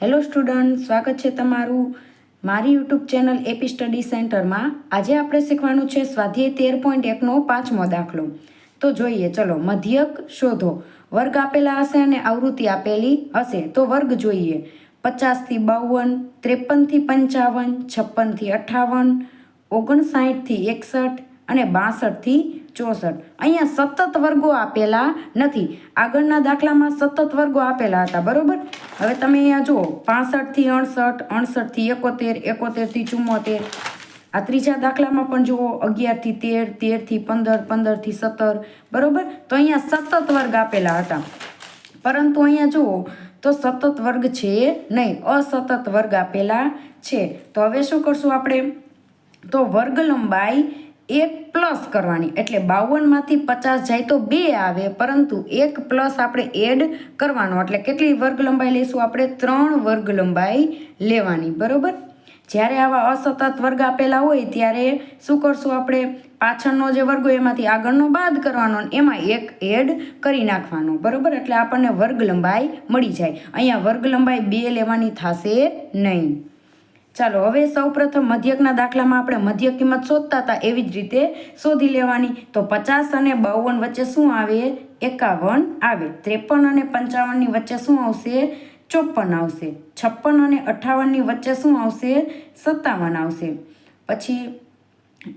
Hello student સ્વાગત છે તમારું મારી યુટ્યુબ ચેનલ એપી સ્ટડી સેન્ટરમાં આજે આપણે શીખવાનું છે સ્વાધ્યાય તેર પોઈન્ટ એકનો પાંચમો દાખલો. તો જોઈએ, ચલો, મધ્યક શોધો. વર્ગ આપેલા હશે અને આવૃત્તિ આપેલી હશે. તો વર્ગ જોઈએ. પચાસથી બાવન ત્રેપનથી પંચાવન છપ્પનથી અઠ્ઠાવન ઓગણસાઠથી એકસઠ અને બાસઠથી ચોસઠ. અહીંયા સતત વર્ગો આપેલા નથી. આગળના દાખલામાં સતત વર્ગો આપેલા હતા, બરાબર? હવે તમે અહીંયા જુઓ પાસઠથી અણસઠ અણસઠથી એકોતેર એકોતેરથી ચુમ્મોતેર આ ત્રીજા દાખલામાં પણ જુઓ અગિયારથી તેર તેરથી પંદર પંદરથી સત્તર, બરોબર? તો અહીંયા સતત વર્ગ આપેલા હતા. પરંતુ અહીંયા જુઓ, તો સતત વર્ગ છે નહીં, અસતત વર્ગ આપેલા છે. તો હવે શું કરશું આપણે? તો વર્ગ લંબાઈ એક પ્લસ કરવાની. એટલે બાવનમાંથી પચાસ જાય તો બે આવે, પરંતુ એક પ્લસ આપણે એડ કરવાનો. એટલે કેટલી વર્ગ લંબાઈ લઈશું આપણે? ત્રણ વર્ગ લંબાઈ લેવાની. બરાબર? જ્યારે આવા અસતત વર્ગ આપેલા હોય, ત્યારે શું કરશું આપણે? પાછળનો જે વર્ગ હોય, એમાંથી આગળનો બાદ કરવાનો અને એમાં એક એડ કરી નાખવાનો. બરાબર? એટલે આપણને વર્ગ લંબાઈ મળી જાય. અહીંયા વર્ગ લંબાઈ બે લેવાની થશે નહીં. ચાલો, હવે સૌપ્રથમ મધ્યકના દાખલામાં આપણે મધ્ય કિંમત શોધતા હતા, એવી જ રીતે શોધી લેવાની. તો પચાસ અને બાવન વચ્ચે શું આવે? એકાવન આવે. ત્રેપન અને પંચાવનની વચ્ચે શું આવશે? ચોપન આવશે. છપ્પન અને અઠ્ઠાવનની વચ્ચે શું આવશે? સત્તાવન આવશે. પછી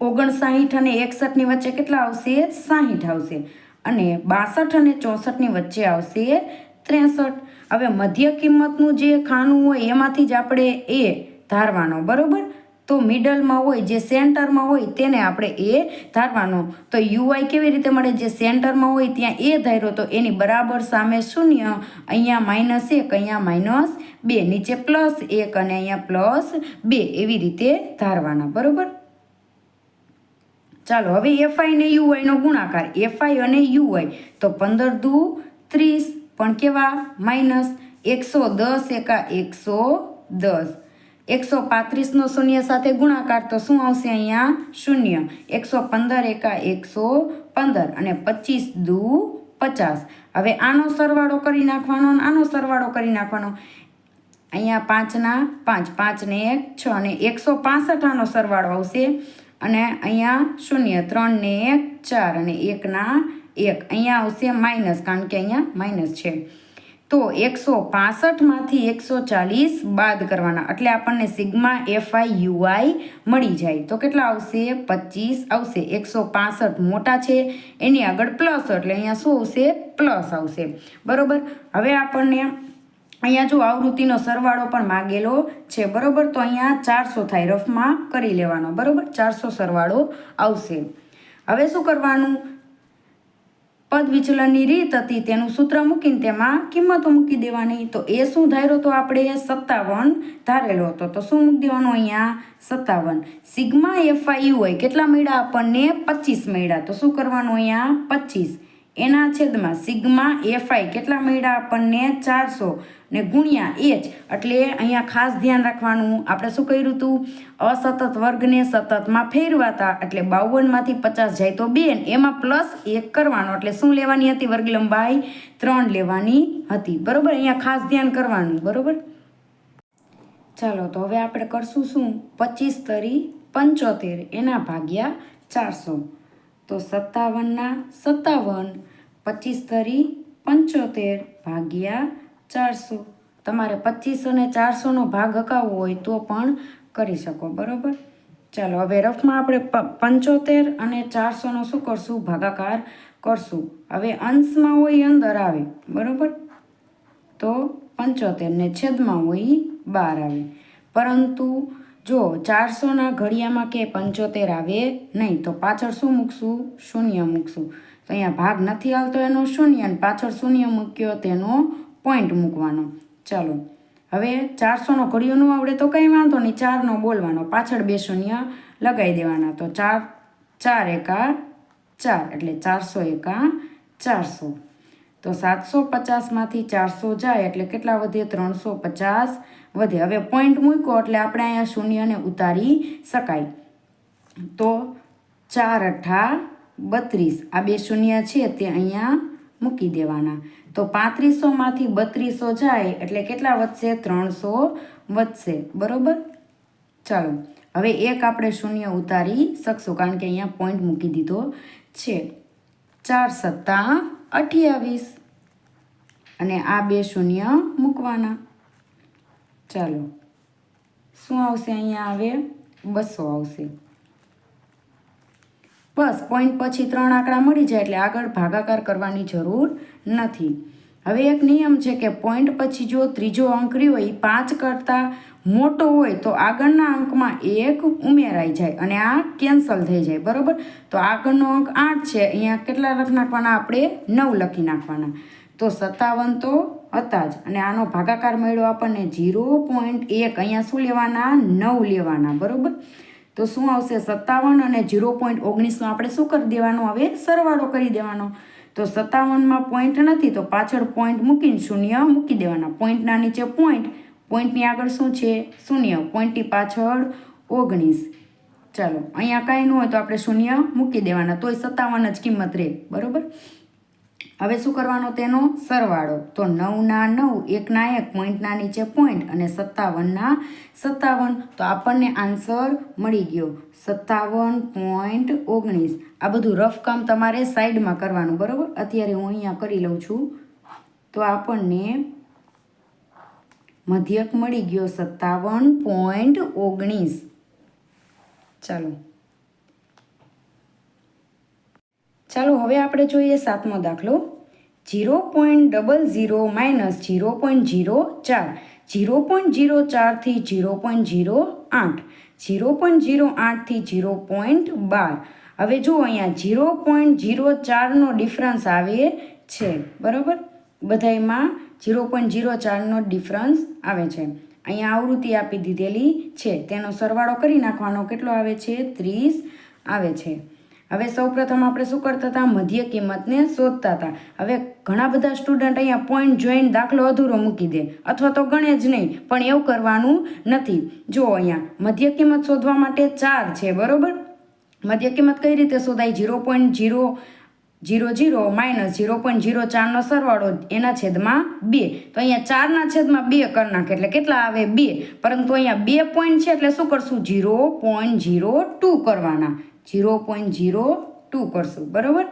ઓગણસાઠ અને એકસઠની વચ્ચે કેટલા આવશે? સાહીઠ આવશે. અને બાસઠ અને ચોસઠની વચ્ચે આવશે ત્રેસઠ. હવે મધ્ય કિંમતનું જે ખાનું હોય, એમાંથી જ આપણે એ ધારવાનો, બરાબર? તો મિડલમાં હોય, જે સેન્ટરમાં હોય, તેને આપણે એ ધારવાનો. તો યુઆઈ કેવી રીતે મળે? જે સેન્ટરમાં હોય, ત્યાં એ ધાર્યો. તો એની બરાબર સામે શૂન્ય, અહીંયા માઇનસ એક, અહીંયા માઇનસ બે, નીચે પ્લસ એક અને અહીંયા પ્લસ બે, એવી રીતે ધારવાના, બરાબર? ચાલો, હવે એફઆઈ ને યુઆઈનો ગુણાકાર. એફઆઈ અને યુઆઈ તો પંદર દુ ત્રીસ, પણ કેવા? માઇનસ એકસો દસ એકા એકસો દસ. એકસો પાંત્રીસનો શૂન્ય સાથે ગુણાકાર તો શું આવશે અહીંયા? શૂન્ય. એકસો પંદર એકા એકસો પંદર અને પચીસ દુ પચાસ. હવે આનો સરવાળો કરી નાખવાનો અને આનો સરવાળો કરી નાખવાનો. અહીંયા પાંચના પાંચ પાંચને એક, છ અને એકસો પાસઠ આનો સરવાળો આવશે. અને અહીંયા શૂન્ય ત્રણને એક, ચાર અને એકના એક. અહીંયા આવશે માઇનસ, કારણ કે અહીંયા માઇનસ છે. તો એકસો પાસઠમાંથી એકસો ચાલીસ બાદ કરવાના. એટલે આપણને સિગ્મા એફઆઈ યુઆઈ મળી જાય. તો કેટલા આવશે? પચીસ આવશે. એકસો પાસઠ મોટા છે. એની આગળ પ્લસ એટલે અહીંયા શું આવશે? પ્લસ આવશે. બરોબર? હવે આપણને અહીંયા જો આવૃત્તિનો સરવાળો પણ માગેલો છે. બરાબર? તો અહીંયા ચારસો થાય. રફમાં કરી લેવાનો. બરાબર? ચારસો સરવાળો આવશે. હવે શું કરવાનું? પદ વિચલનની રીત હતી તેનું સૂત્ર મૂકીને તેમાં કિંમતો મૂકી દેવાની. તો એ શું ધાર્યો તો આપણે સત્તાવન ધારેલો હતો. તો શું મૂકી દેવાનું અહીંયા? સત્તાવન. સિગ્મા એફઆઈ હોય, કેટલા મળ્યા આપણને? પચીસ મળ્યા તો શું કરવાનું અહીંયા? પચીસ. એના છેદમાં સિગ્મા એફઆઈ કેટલા મળ્યા આપણને? ચારસો. ને ગુણ્યા એચ. એટલે અહીંયા ખાસ ધ્યાન રાખવાનું. આપણે શું કર્યું હતું અસતત વર્ગને સતતમાં ફેરવાતા. એટલે બાવનમાંથી પચાસ જાય તો બે. એમાં પ્લસ એક કરવાનો. એટલે શું લેવાની હતી વર્ગ લંબાઈ ત્રણ લેવાની હતી. બરોબર? અહીંયા ખાસ ધ્યાન કરવાનું. બરોબર? ચાલો, તો હવે આપણે કરશું શું? પચીસ તરી પંચોતેર. એના ભાગ્યા ચારસો. તો સત્તાવનના સત્તાવન, પચીસ તરી પંચોતેર ભાગ્યા ચારસો. તમારે પચીસ અને ચારસોનો ભાગ હકાવવો હોય તો પણ કરી શકો, બરાબર? ચાલો, હવે રફમાં આપણે પંચોતેર અને ચારસોનો શું કરશું? ભાગાકાર કરશું. હવે અંશમાં હોય અંદર આવે, બરાબર? તો પંચોતેર ને છેદમાં હોય બાર આવે. પરંતુ જો ચારસોના ઘડિયામાં કે પંચોતેર આવે, નહીં, તો પાછળ શું મૂકશું? શૂન્ય મૂકશું. તો અહીંયા ભાગ નથી આવતો એનો શૂન્ય અને પાછળ શૂન્ય મૂક્યો તેનો પોઈન્ટ મૂકવાનો. ચાલો, હવે ચારસોનો ઘડિયો ન આવડે તો કંઈ વાંધો નહીં, ચારનો બોલવાનો. પાછળ બે શૂન્ય લગાવી દેવાના. તો ચાર ચાર એકા ચાર, એટલે ચારસો એકા ચારસો. તો સાતસો પચાસમાંથી ચારસો જાય, એટલે કેટલા વધે? ત્રણસો પચાસ. વધે. હવે પોઈન્ટ મૂક્યો એટલે આપણે અહીંયા શૂન્યને ઉતારી શકાય. તો ચાર અઠ્ઠા બત્રીસ. આ બે શૂન્ય છે તે અહીંયા મૂકી દેવાના. તો પાંત્રીસોમાંથી બત્રીસો જાય એટલે કેટલા વધશે? ત્રણસો વધશે. બરોબર? ચાલો. હવે એક આપણે શૂન્ય ઉતારી શકશું કારણ કે અહીંયા પોઈન્ટ મૂકી દીધો છે. ચાર સત્તા અઠ્યાવીસ. અને આ બે શૂન્ય મૂકવાના. ચાલો. શું આવશે અહીંયા આવે? બસો આવશે. બસ પોઈન્ટ પછી ત્રણ આંકડા મળી જાય એટલે આગળ ભાગાકાર કરવાની જરૂર નથી. હવે એક નિયમ છે કે પોઈન્ટ પછી જો ત્રીજો અંક રહ્યો હોય એ પાંચ કરતાં મોટો હોય તો આગળના અંકમાં એક ઉમેરાઈ જાય અને આ કેન્સલ થઈ જાય, બરાબર? તો આગળનો અંક આઠ છે, અહીંયા કેટલા લખી નાખવાના? આપણે નવ લખી નાખવાના. તો સત્તાવન તો હતા જ. અને આનો ભાગાકાર મળ્યો આપણને જીરો પોઈન્ટ એક. અહીંયા શું લેવાના? નવ લેવાના, બરાબર? તો શું આવશે? સત્તાવન અને ઝીરો પોઈન્ટ ઓગણીસનો આપણે શું કરી દેવાનો? હવે સરવાળો કરી દેવાનો. તો સત્તાવનમાં પોઈન્ટ નથી, તો પાછળ પોઈન્ટ મૂકીને શૂન્ય મૂકી દેવાના. પોઈન્ટના નીચે પોઈન્ટ. પોઈન્ટની આગળ શું છે? શૂન્ય. પોઈન્ટની પાછળ ઓગણીસ. ચાલો, અહીંયા કાંઈ ન હોય તો આપણે શૂન્ય મૂકી દેવાના. તોય સત્તાવન જ કિંમત રહે. બરાબર? હવે શું કરવાનો તેનો? સરવાળો. તો નવના નવ એકના એક પોઈન્ટના નીચે પોઈન્ટ અને સત્તાવનના સત્તાવન. તો આપણને આન્સર મળી ગયો. સત્તાવન પોઈન્ટ ઓગણીસ. આ બધું રફ કામ તમારે સાઈડમાં કરવાનું, બરાબર? અત્યારે હું અહીંયા કરી લઉં છું. તો આપણને મધ્યક મળી ગયો. સત્તાવન પોઈન્ટ ઓગણીસ. ચાલો. ચાલો હવે આપણે જોઈએ સાતમો દાખલો. Zero point double zero minus zero point zero ચાર. જીરો પોઈન્ટ ઝીરો ચારથી જીરો પોઈન્ટ ઝીરો આઠ. જીરો પોઈન્ટ ઝીરો આઠથી જીરો પોઈન્ટ બાર. હવે જુઓ અહીંયા જીરો પોઈન્ટ ઝીરો ચારનો ડિફરન્સ આવે છે, બરાબર? બધાયમાં જીરો પોઈન્ટ ઝીરો ચારનો ડિફરન્સ આવે છે. અહીંયા આવૃત્તિ આપી દીધેલી છે. તેનો સરવાળો કરી નાખવાનો કેટલો આવે છે? ત્રીસ આવે છે. હવે સૌપ્રથમ આપણે શું કરતા હતા? મધ્ય કિંમતને શોધતા હતા. હવે ઘણા બધા સ્ટુડન્ટ અહીંયા પોઈન્ટ જોઈન દાખલો અધૂરો મૂકી દે. અથવા તો ગણે જ નહીં, પણ એવું કરવાનું નથી. જો અહીંયા, મધ્ય કિંમત શોધવા માટે ચાર છે, બરાબર? મધ્ય કિંમત કઈ રીતે શોધાય? Zero point zero zero zero minus zero point zero ચારનો સરવાળો એના છેદમાં બે. તો અહીંયા ચારના છેદમાં બે કરી નાખે એટલે કેટલા આવે? બે. પરંતુ અહીંયા બે પોઈન્ટ છે એટલે શું કરશું? ઝીરો પોઈન્ટ ઝીરો ટુ કરવાના. ઝીરો પોઈન્ટ ઝીરો ટુ કરશું, બરાબર?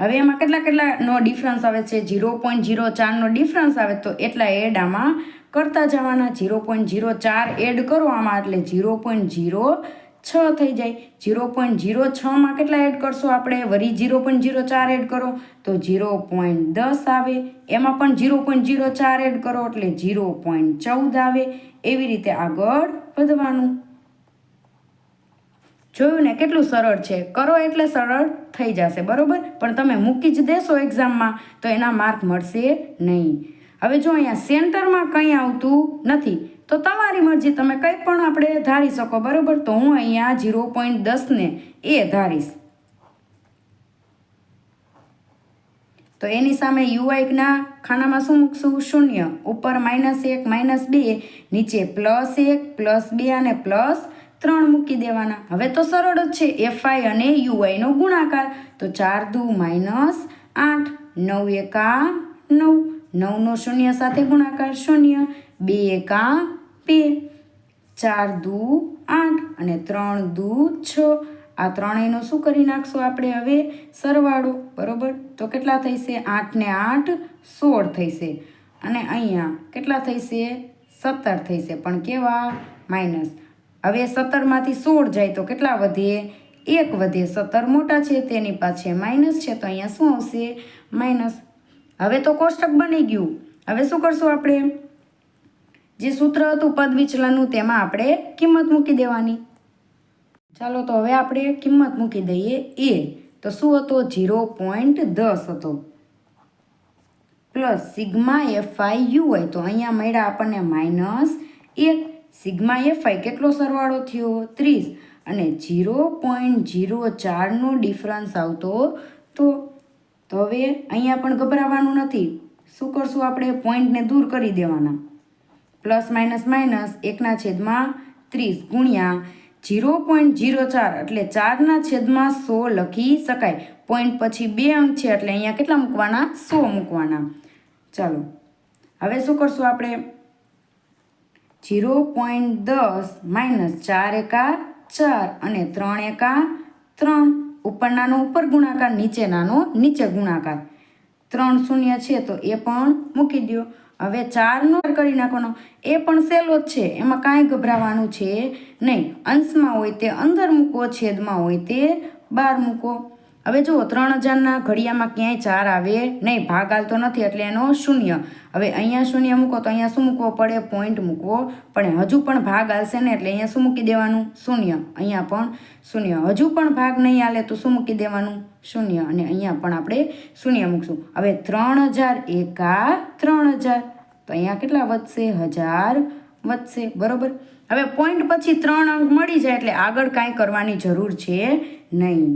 હવે એમાં કેટલા કેટલાનો ડિફરન્સ આવે છે? ઝીરો પોઈન્ટ ઝીરો ચારનો ડિફરન્સ આવે તો એટલા એડ આમાં કરતા જવાના. ઝીરો પોઈન્ટ ઝીરો ચાર એડ કરો આમાં, એટલે ઝીરો પોઈન્ટ ઝીરો છ થઈ જાય. ઝીરો પોઈન્ટ ઝીરો છમાં કેટલા એડ કરશો આપણે? વરી ઝીરો પોઈન્ટ ઝીરો ચાર એડ કરો, તો ઝીરો પોઈન્ટ દસ આવે. એમાં પણ ઝીરો પોઈન્ટ ઝીરો ચાર એડ કરો, એટલે ઝીરો પોઈન્ટ ચૌદ આવે. એવી રીતે આગળ વધવાનું. જોયું ને કેટલું સરળ છે. કરો એટલે સરળ થઈ જશે, બરાબર? પણ તમે મૂકી જ દેશો એક્ઝામમાં તો એના માર્ક મળશે નહીં. હવે જો અહીંયા સેન્ટરમાં કંઈ આવતું નથી, તો તમારી મરજી, તમે કંઈ પણ આપણે ધારી શકો, બરાબર? તો હું અહીંયા ઝીરો પોઈન્ટ દસને એ ધારીશ. તો એની સામે યુઆઈકના ખાનામાં શું મૂકશું? શૂન્ય. ઉપર માઇનસ એક માઇનસ બે, નીચે પ્લસ એક પ્લસ બે અને પ્લસ ત્રણ મૂકી દેવાના. હવે તો સરળ જ છે. એફઆઈ અને યુઆઈનો ગુણાકાર. તો ચાર દુ માઇનસ આઠ. નવ એકા નવ. નવનો શૂન્ય સાથે ગુણાકાર શૂન્ય. બે એકા બે. ચાર દુ આઠ અને ત્રણ દુ છ. આ ત્રણેયનો શું કરી નાખશું આપણે હવે? સરવાળો. બરોબર? તો કેટલા થઈશે? આઠને આઠ સોળ થઈશે. અને અહીંયા કેટલા થઈશે? સત્તર થઈશે. પણ કેવા? માઇનસ. હવે સત્તરમાંથી સોળ જાય તો કેટલા વધીએ? એક વધે સત્તર મોટા છે, તેની પાછે માઇનસ છે, તો અહીંયા શું આવશે? માઇનસ. હવે તો કોષ્ટક બની ગયું. હવે શું કરશું આપણે? જે સૂત્ર હતું પદ વિચલનનું, તેમાં આપણે કિંમત મૂકી દેવાની. ચાલો તો હવે આપણે કિંમત મૂકી દઈએ. એ તો શું હતો? ઝીરો પોઈન્ટ દસ હતો. પ્લસ સિગ્મા એફઆઈ યુ હોય તો અહીંયા મળ્યા આપણને માઇનસ એક. સિગ્મા એફઆઈ કેટલો સરવાળો થયો? ત્રીસ. અને જીરો પોઈન્ટ જીરો ચારનો ડિફરન્સ આવતો તો? તો હવે અહીંયા પણ ગભરાવાનું નથી. શું કરશું આપણે? પોઈન્ટને દૂર કરી દેવાના. પ્લસ માઇનસ માઇનસ એકના છેદમાં ત્રીસ ગુણ્યા જીરો પોઈન્ટ ઝીરો ચાર. એટલે ચારના છેદમાં સો લખી શકાય. પોઈન્ટ પછી બે અંક છે, એટલે અહીંયા કેટલા મૂકવાના? સો મૂકવાના. ચાલો. હવે શું કરશું આપણે? જીરો પોઈન્ટ દસ માઇનસ ચાર એકા ચાર અને ત્રણ એકા ત્રણ. ઉપરનાનો ઉપર ગુણાકાર, નીચેનાનો નીચે ગુણાકાર. ત્રણ શૂન્ય છે તો એ પણ મૂકી દો હવે ચારનો કરી નાખવાનો. એ પણ સહેલો જ છે. એમાં કાંઈ ગભરાવાનું છે નહીં. અંશમાં હોય તે અંદર મૂકો છેદમાં હોય તે બહાર મૂકો હવે જુઓ ત્રણ હજારના ઘડિયામાં ક્યાંય ચાર આવે, નહીં, ભાગ હાલતો નથી એટલે એનો શૂન્ય. હવે અહીંયા શૂન્ય મૂકો તો અહીંયા શું મૂકવો પડે? પોઈન્ટ મૂકવો. પડે હજુ પણ ભાગ હાલશે ને એટલે અહીંયા શું મૂકી દેવાનું? શૂન્ય. અહીંયા પણ શૂન્ય. હજુ પણ ભાગ નહીં હાલે તો શું મૂકી દેવાનું? શૂન્ય. અને અહીંયા પણ આપણે શૂન્ય મૂકશું. હવે ત્રણ હજાર એકા ત્રણ હજાર. તો અહીંયા કેટલા વધશે? હજાર વધશે. બરોબર? હવે પોઈન્ટ પછી ત્રણ અંક મળી જાય એટલે આગળ કાંઈ કરવાની જરૂર છે નહીં.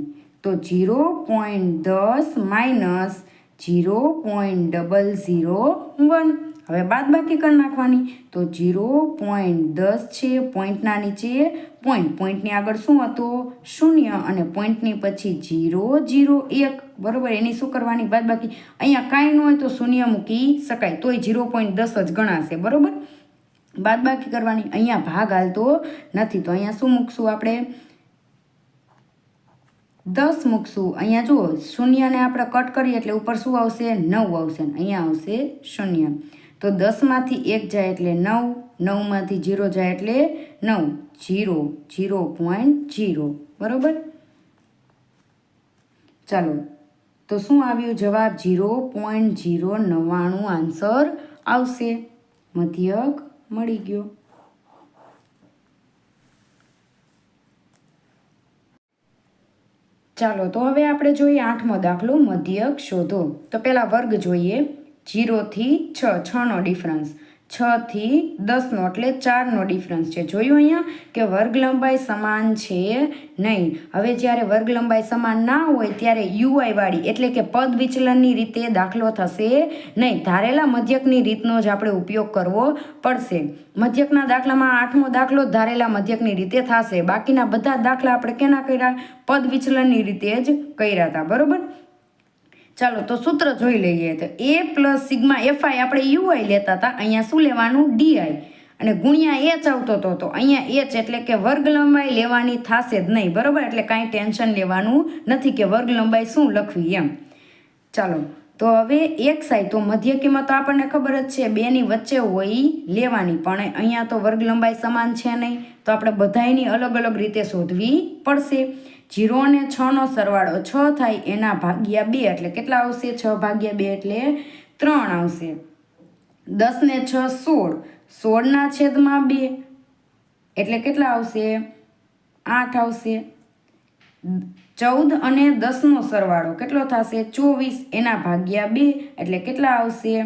તો જીરો પોઈન્ટ દસ minus zero point double zero one. હવે બાદ બાકી કરી નાખવાની. તો જીરો પોઈન્ટ દસ છે, પોઈન્ટના નીચે. પોઈન્ટ, પોઈન્ટની આગળ શું હતું? શૂન્ય અને પોઈન્ટની પછી જીરો જીરો, એક. બરોબર, એની શું કરવાની? બાદ બાકી. અહીંયા કાંઈ ન હોય તો શૂન્ય મૂકી શકાય. તોય જીરો પોઈન્ટ દસ જ ગણાશે. બરાબર? બાદ બાકી કરવાની. અહીંયા ભાગ હાલતો નથી. તો અહીંયા શું મૂકશું આપણે? દસ મૂકશું. અહીંયા જુઓ, શૂન્યને આપણે કટ કરીએ એટલે ઉપર શું આવશે? નવ આવશે. અહીંયા આવશે શૂન્ય. તો દસમાંથી એક જાય એટલે નવ, નવમાંથી જીરો જાય એટલે નવ. Zero zero point zero. બરાબર? ચાલો. તો શું આવ્યું? જવાબ જીરો પોઈન્ટ જીરો નવ્વાણું આન્સર આવશે. મધ્યક મળી ગયો. ચાલો, તો હવે આપણે જોઈએ આઠમો દાખલો, મધ્યક શોધો. તો પહેલાં વર્ગ જોઈએ. જીરોથી છ છનો ડિફરન્સ છથી દસનો એટલે ચારનો ડિફરન્સ છે. જોયું અહીંયા કે વર્ગ લંબાઈ સમાન છે નહીં. હવે જ્યારે વર્ગ લંબાઈ સમાન ના હોય ત્યારે યુઆઈવાળી એટલે કે પદ વિચલનની રીતે દાખલો થશે નહીં. ધારેલા મધ્યકની રીતનો જ આપણે ઉપયોગ કરવો પડશે. મધ્યકના દાખલામાં આઠમો દાખલો ધારેલા મધ્યકની રીતે થશે. બાકીના બધા દાખલા આપણે કેના કર્યા? પદ વિચલનની રીતે જ કર્યા હતા. બરોબર? ચાલો, તો સૂત્ર જોઈ લઈએ. તો એ પ્લસ સિગ્મા એફઆઈ આપણે યુઆઈ લેતા હતા. અહીંયા શું લેવાનું? ડીઆઈ અને ગુણ્યા એચ આવતો હતો તો અહીંયા એચ એટલે કે વર્ગ લંબાઈ લેવાની થશે જ નહીં. બરોબર? એટલે કાંઈ ટેન્શન લેવાનું નથી કે વર્ગ લંબાઈ શું લખવી એમ. ચાલો, તો હવે એક સાઈ તો મધ્ય કિંમત તો આપણને ખબર જ છે. બેની વચ્ચે હોય લેવાની, પણ અહીંયા તો વર્ગ લંબાઈ સમાન છે નહીં. તો આપણે બધાયની અલગ અલગ રીતે શોધવી પડશે. જીરો અને છનો સરવાળો છ થાય, એના ભાગ્યા બે, એટલે કેટલા આવશે? છ ભાગ્યા બે એટલે ત્રણ આવશે. દસ ને છ સોળ. સોળના છેદમાં બે. એટલે કેટલા આવશે? આઠ આવશે. ચૌદ અને દસનો સરવાળો કેટલો થશે? ચોવીસ. એના ભાગ્યા બે, એટલે કેટલા આવશે?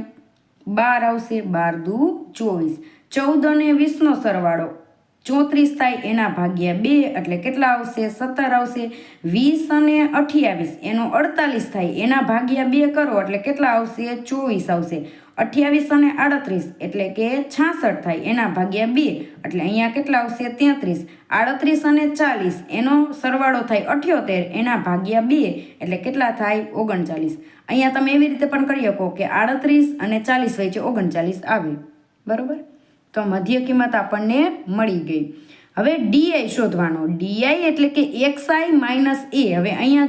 બાર આવશે. બાર દુ ચોવીસ. ચૌદ અને વીસનો સરવાળો ચોત્રીસ થાય, એના ભાગ્યા બે, એટલે કેટલા આવશે? સત્તર આવશે. વીસ અને અઠ્યાવીસ, એનો અડતાલીસ થાય, એના ભાગ્યા બે કરો, એટલે કેટલા આવશે? ચોવીસ આવશે. અઠ્યાવીસ અને આડત્રીસ, એટલે કે છાસઠ થાય, એના ભાગ્યા બે, એટલે અહીંયા કેટલા આવશે? તેત્રીસ. આડત્રીસ અને ચાલીસ, એનો સરવાળો થાય અઠ્યોતેર, એના ભાગ્યા બે, એટલે કેટલા થાય? ઓગણચાલીસ. અહીંયા તમે એવી રીતે પણ કરી શકો કે આડત્રીસ અને ચાલીસ વચ્ચે ઓગણચાલીસ આવે. બરાબર? તો મધ્ય કિંમત આપણને મળી ગઈ. હવે ડીઆઈ શોધવાનો. ડીઆઈ એટલે કે એક્સઆઈ માઇનસ એ હવે અહીંયા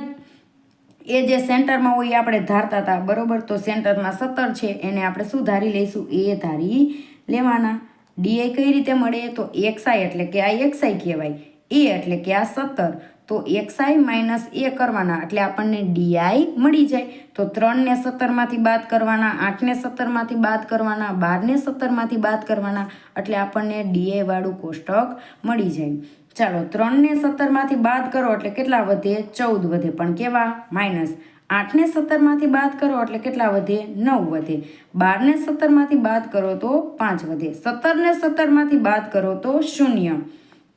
એ જે સેન્ટરમાં હોય એ આપણે ધારતા હતા, બરોબર? તો સેન્ટરમાં સત્તર છે, એને આપણે શું ધારી લઈશું? એ ધારી લેવાના. ડીઆઈ કઈ રીતે મળે? તો એક્સઆઈ એટલે કે આ એક્સઆઈ કહેવાય. એ એટલે કે આ સત્તર. તો એક્સઆઈ માઇનસ એ કરવાના, એટલે આપણને ડીઆઈ મળી જાય. તો ત્રણને સત્તરમાંથી બાદ કરવાના, આઠને સત્તરમાંથી બાદ કરવાના, બારને સત્તરમાંથી બાદ કરવાના, એટલે આપણને ડીઆઈ વાળું કોષ્ટક મળી જાય. ચાલો, ત્રણને સત્તરમાંથી બાદ કરો, એટલે કેટલા વધે? ચૌદ વધે. પણ કેવા? માઇનસ આઠને સત્તરમાંથી બાદ કરો, એટલે કેટલા વધે? નવ વધે. બારને સત્તરમાંથી બાદ કરો તો પાંચ વધે. સત્તરને સત્તરમાંથી બાદ કરો તો શૂન્ય.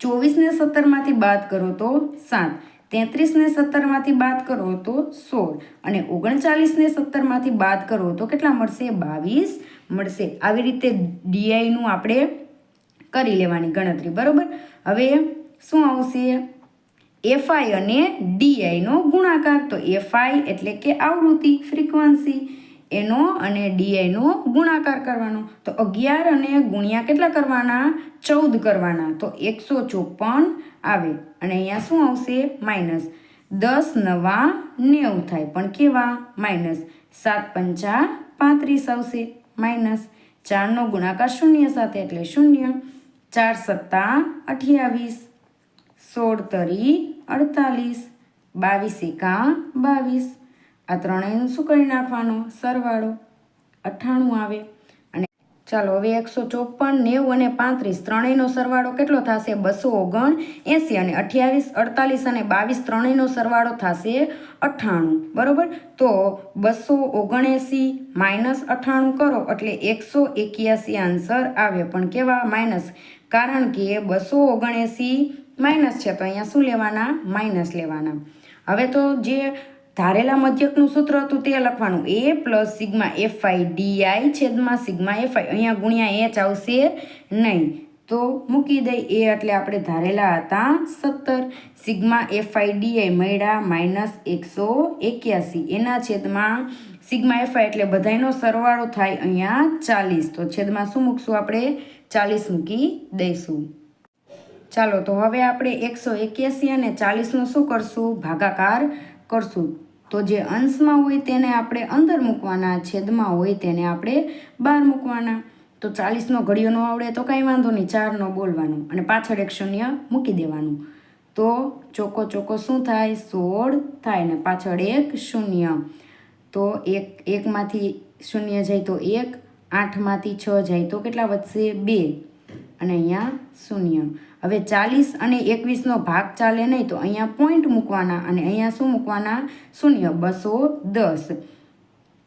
ચોવીસને સત્તરમાંથી બાદ કરો તો સાત. તેત્રીસને સત્તરમાંથી બાદ કરો તો સોળ. અને ઓગણચાલીસને સત્તરમાંથી બાદ કરો તો કેટલા મળશે? બાવીસ. મળશે. આવી રીતે ડીઆઈનું આપણે કરી લેવાની ગણતરી. બરાબર? હવે શું આવશે? એફઆઈ અને ડીઆઈનો ગુણાકાર. તો એફઆઈ એટલે કે આવૃત્તિ, ફ્રીક્વન્સી. એનો અને ડીઆઈનો ગુણાકાર કરવાનો. તો અગિયાર અને ગુણ્યા કેટલા કરવાના? ચૌદ કરવાના. તો એકસો ચોપન આવે. અને અહીંયા શું આવશે? માઇનસ. દસ નવા નેવું થાય. પણ કેવા? માઇનસ. સાત પંચા પાંત્રીસ આવશે. માઇનસ. ચારનો ગુણાકાર શૂન્ય સાથે એટલે શૂન્ય. ચાર સત્તા અઠ્યાવીસ. સોળ તરી અડતાલીસ. બાવીસ એકા બાવીસ. આ ત્રણેયનું શું કરી નાખવાનો? સરવાળો. અઠ્ઠાણું આવે. અને ચાલો, હવે એકસો ચોપન, નેવું અને પાંત્રીસ. ત્રણેયનો સરવાળો કેટલો થશે? બસો ઓગણ એંસી અને અઠ્યાવીસ, અડતાલીસ અને બાવીસ. ત્રણેયનો સરવાળો થશે અઠ્ઠાણું. બરાબર? તો બસો ઓગણએંસી માઇનસ અઠ્ઠાણું કરો, એટલે એકસો એક્યાસી આન્સર આવે પણ કેવા? માઇનસ. કારણ કે બસો ઓગણએંસી માઇનસ છે, તો અહીંયા શું લેવાના? માઇનસ લેવાના. હવે તો જે ધારેલા મધ્યકનું સૂત્ર હતું તે લખવાનું. A plus sigma F I DI છેદમાં સિગ્મા એફ આઈ અહીંયા ગુણ્યા એચ આવશે નહીં. તો મૂકી દઈ. એ એટલે આપણે ધારેલા હતા સત્તર. સિગ્મા એફ આઈ ડીઆઈ મળ્યા માઇનસ એકસો એક્યાસી. એના છેદમાં સિગ્મા એફ આઈ એટલે બધાયનો સરવાળો થાય અહીંયા ચાલીસ. તો છેદમાં શું મૂકશું આપણે? ચાલીસ મૂકી દઈશું. ચાલો, તો હવે આપણે એકસો એક્યાસી અને ચાલીસનો શું કરશું? ભાગાકાર કરશું. તો જે અંશમાં હોય તેને આપણે અંદર મૂકવાના, છેદમાં હોય તેને આપણે બહાર મૂકવાના. તો ચાલીસનો ઘડિયો ન આવડે તો કાંઈ વાંધો નહીં ચારનો બોલવાનું અને પાછળ એક શૂન્ય મૂકી દેવાનું. તો ચોકો ચોકો શું થાય? સોળ થાય ને પાછળ એક શૂન્ય. તો એક, એકમાંથી શૂન્ય જાય તો એક, આઠમાંથી છ જાય તો કેટલા વધશે? બે. અને અહીંયા શૂન્ય. હવે ચાલીસ અને એકવીસનો ભાગ ચાલે નહીં તો અહીંયા પોઈન્ટ મૂકવાના અને અહીંયા શું મૂકવાના? શૂન્ય, બસો દસ.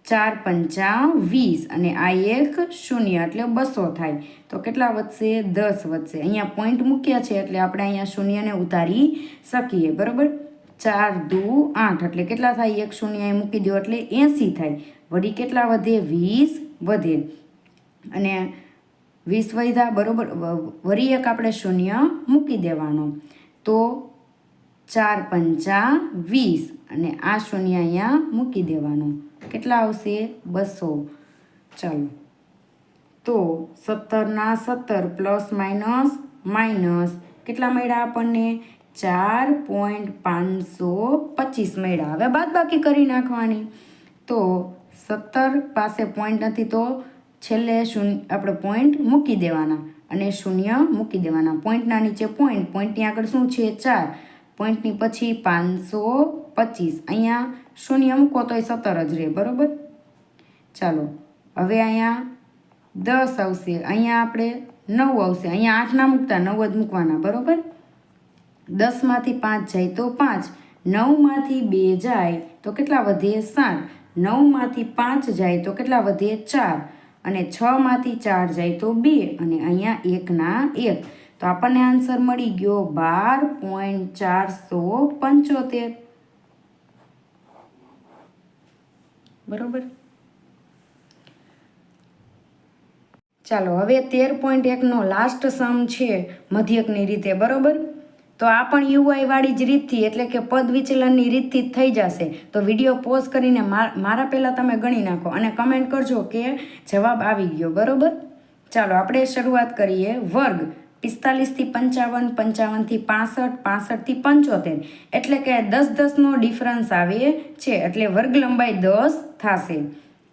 ચાર પંચા વીસ અને આ એક શૂન્ય એટલે બસો થાય. તો કેટલા વધશે? દસ વધશે. અહીંયા પોઈન્ટ મૂક્યા છે એટલે આપણે અહીંયા શૂન્યને ઉતારી શકીએ, બરાબર? ચાર દુ આઠ એટલે કેટલા થાય? એક શૂન્ય એ મૂકી દો એટલે એંસી થાય. વળી કેટલા વધે? વીસ વધે. અને વીસ વધ્યા બરોબર વરી એક આપણે શૂન્ય મૂકી દેવાનો. તો ચાર પંચા વીસ અને આ શૂન્ય અહીંયા મૂકી દેવાનું. કેટલા આવશે? બસો. ચાલો. તો સત્તરના સત્તર પ્લસ માઇનસ માઇનસ કેટલા મળ્યા આપણને? ચાર પોઈન્ટ પાંચસો પચીસ મળ્યા. હવે બાદ બાકી કરી નાખવાની. તો સત્તર પાસે પોઈન્ટ નથી તો છેલ્લે શૂન્ય આપણે પોઈન્ટ મૂકી દેવાના અને શૂન્ય મૂકી દેવાના. પોઈન્ટના નીચે પોઈન્ટ પોઈન્ટની આગળ શું છે? ચાર. પોઈન્ટની પછી પાંચસો પચીસ. અહીંયા શૂન્ય મૂકો તોય સત્તર જ રહે, બરાબર? ચાલો, હવે અહીંયા દસ આવશે. અહીંયા આપણે નવ આવશે. અહીંયા આઠ ના મૂકતા, નવ જ મૂકવાના, બરાબર? દસમાંથી પાંચ જાય તો પાંચ. નવમાંથી બે જાય તો કેટલા વધે સાત. નવમાંથી પાંચ જાય તો કેટલા વધે ચાર. અને છમાંથી ચાર જાય તો બે અને અહીંયા એકના એક. તો આપણને આન્સર મળી ગયો બાર પોઈન્ટ ચારસો પંચોતેર. બરોબર? ચાલો, હવે તેર પોઈન્ટ એકનો લાસ્ટ સમ છે મધ્યકની રીતે, બરોબર? તો આ પણ યુઆઈ વાળી જ રીતથી, એટલે કે પદ વિચલનની રીતથી જ થઈ જશે. તો વીડિયો પોઝ કરીને મારા પહેલાં તમે ગણી નાખો અને કમેન્ટ કરજો કે જવાબ આવી ગયો. બરોબર? ચાલો, આપણે શરૂઆત કરીએ. વર્ગ પિસ્તાલીસથી પંચાવન પંચાવનથી પાસઠ પાસઠથી પંચોતેર. એટલે કે દસ દસનો ડિફરન્સ આવે છે, એટલે વર્ગ લંબાઈ દસ થશે.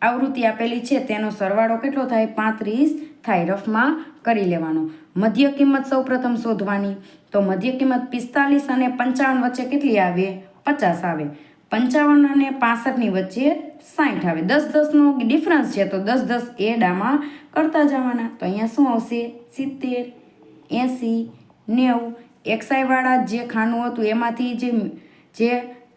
આવૃત્તિ આપેલી છે, તેનો સરવાળો કેટલો થાય? પાંત્રીસ. થાય રફમાં કરી લેવાનો. મધ્ય કિંમત સૌપ્રથમ શોધવાની. તો મધ્ય કિંમત પિસ્તાલીસ અને પંચાવન વચ્ચે કેટલી આવે? પચાસ આવે. પંચાવન અને પાસઠની વચ્ચે સાઠ આવે. દસ દસનો ડિફરન્સ છે તો દસ દસ એડામાં કરતા જવાના. તો અહીંયા શું આવશે? સિત્તેર, એંસી, નેવું. એક્સાઈવાળા જે ખાનું હતું એમાંથી જે જે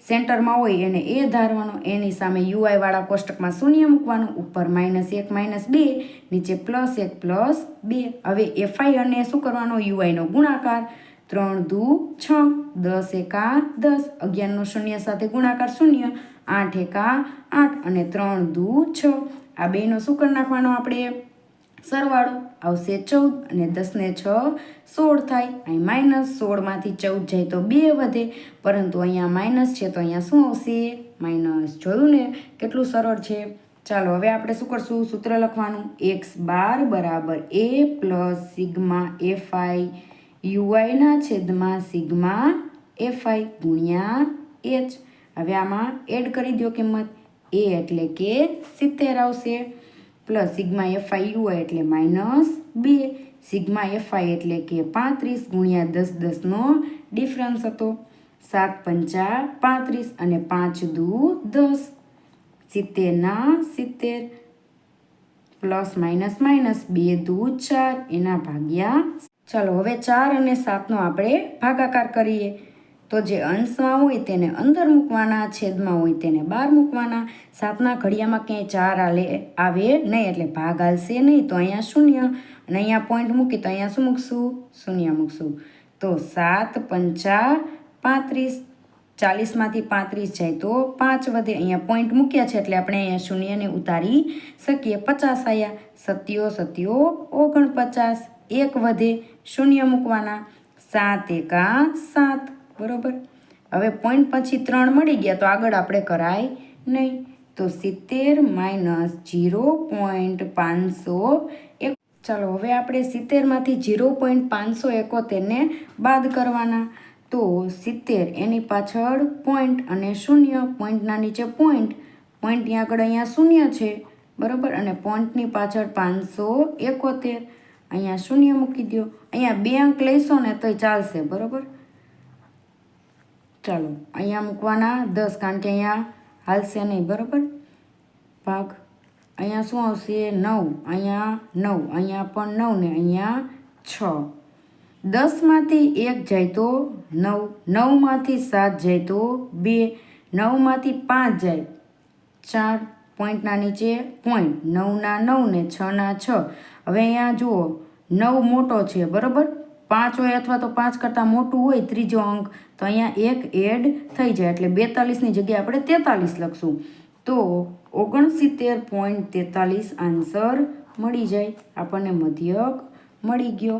સેન્ટરમાં હોય એને એ ધારવાનો, એની સામે યુઆઈવાળા કોષ્ટકમાં શૂન્ય મૂકવાનું, ઉપર માઇનસ એક, માઇનસ બે, નીચે પ્લસ એક, પ્લસ બે. હવે એફઆઈ અને શું કરવાનો? યુઆઈનો ગુણાકાર. ત્રણ દુ છ, દસ એકા દસ. અગિયારનો શૂન્ય સાથે ગુણાકાર શૂન્ય, આઠ એકા આઠ. અને ત્રણ દુ છ. આ બેનો શું કરી નાખવાનો આપણે? સરવાળો આવશે ચૌદ અને દસને છ, સોળ થાય. અહીં માઇનસ સોળમાંથી ચૌદ જાય તો બે વધે. પરંતુ અહીંયા માઇનસ છે તો અહીંયા શું આવશે? માઇનસ જોયું ને? કેટલું સરળ છે? ચાલો, હવે આપણે શું કરશું? સૂત્ર લખવાનું. એક્સ બાર બરાબર એ પ્લસ સિગ્મા એફઆઈ યુઆઈના છેદમાં સિગ્મા એફઆઈ ગુણ્યા એચ હવે આમાં એડ કરી દો કિંમત. એ એટલે કે સિત્તેર આવશે. પ્લસ સિગ્મા એફઆઈ યુઆઈ એટલે માઇનસ બે. સિગ્મા એફઆઈ એટલે કે પાંત્રીસ ગુણ્યા દસ દસનો ડિફરન્સ હતો. સાત પંચા પાંત્રીસ અને પાંચ દુ દસ. સિત્તેરના સિત્તેર પ્લસ માઇનસ માઇનસ બે દુ ચાર એના ભાગ્યા. ચાલો, હવે ચાર અને સાતનો આપણે ભાગાકાર કરીએ. તો જે અંશમાં હોય તેને અંદર મૂકવાના, છેદમાં હોય તેને બહાર મૂકવાના. સાતના ઘડિયામાં ક્યાંય ચાર આલે, આવે નહીં એટલે ભાગ હાલશે નહીં. તો અહીંયા શૂન્ય. અને અહીંયા પોઈન્ટ મૂકી તો અહીંયા શું મૂકશું? શૂન્ય મૂકશું. તો સાત, પંચા, પાંત્રીસ. ચાલીસમાંથી પાંત્રીસ જાય તો પાંચ વધે. અહીંયા પોઈન્ટ મૂક્યા છે એટલે આપણે અહીંયા શૂન્યને ઉતારી શકીએ. પચાસ આવ્યા સત્યો સત્યો, ઓગણપચાસ. એક વધે. શૂન્ય મૂકવાના. સાત એકા સાત. બરોબર? હવે પોઈન્ટ પછી ત્રણ મળી ગયા તો આગળ આપણે કરાય નહીં. તો સિત્તેર માઇનસ જીરો પોઈન્ટ પાંચસો એક. ચાલો, હવે આપણે સિત્તેરમાંથી જીરો પોઈન્ટ પાંચસો એકોતેરને બાદ કરવાના. તો સિત્તેર એની પાછળ પોઈન્ટ અને શૂન્ય. પોઈન્ટના નીચે પોઈન્ટ પોઈન્ટની આગળ અહીંયા શૂન્ય છે. બરાબર? અને પોઈન્ટની પાછળ પાંચસો એકોતેર. અહીંયા શૂન્ય મૂકી દો અહીંયા બે અંક લઈશો ને તોય ચાલશે. બરાબર? ચાલો. અહીંયા મૂકવાના, દસ, કારણ કે અહીંયા હાલશે નહીં, બરાબર? ભાગ. અહીંયા શું આવશે? નવ. અહીંયા નવ. અહીંયા પણ નવ ને અહીંયા છ. દસમાંથી એક જાય તો નવ. નવમાંથી સાત જાય તો બે. નવમાંથી પાંચ જાય ચાર. પોઈન્ટના નીચે પોઈન્ટ. નવના નવ ને છના છ. હવે અહીંયા જુઓ. નવ મોટો છે, બરાબર? પાંચ હોય અથવા તો પાંચ કરતાં મોટું હોય ત્રીજો અંક, તો અહીંયા એક એડ થઈ જાય. એટલે બેતાલીસની જગ્યાએ આપણે તેતાલીસ લખશું. તો ઓગણસિત્તેર પોઈન્ટ તેતાલીસ આન્સર મળી જાય. આપણને મધ્યક મળી ગયો.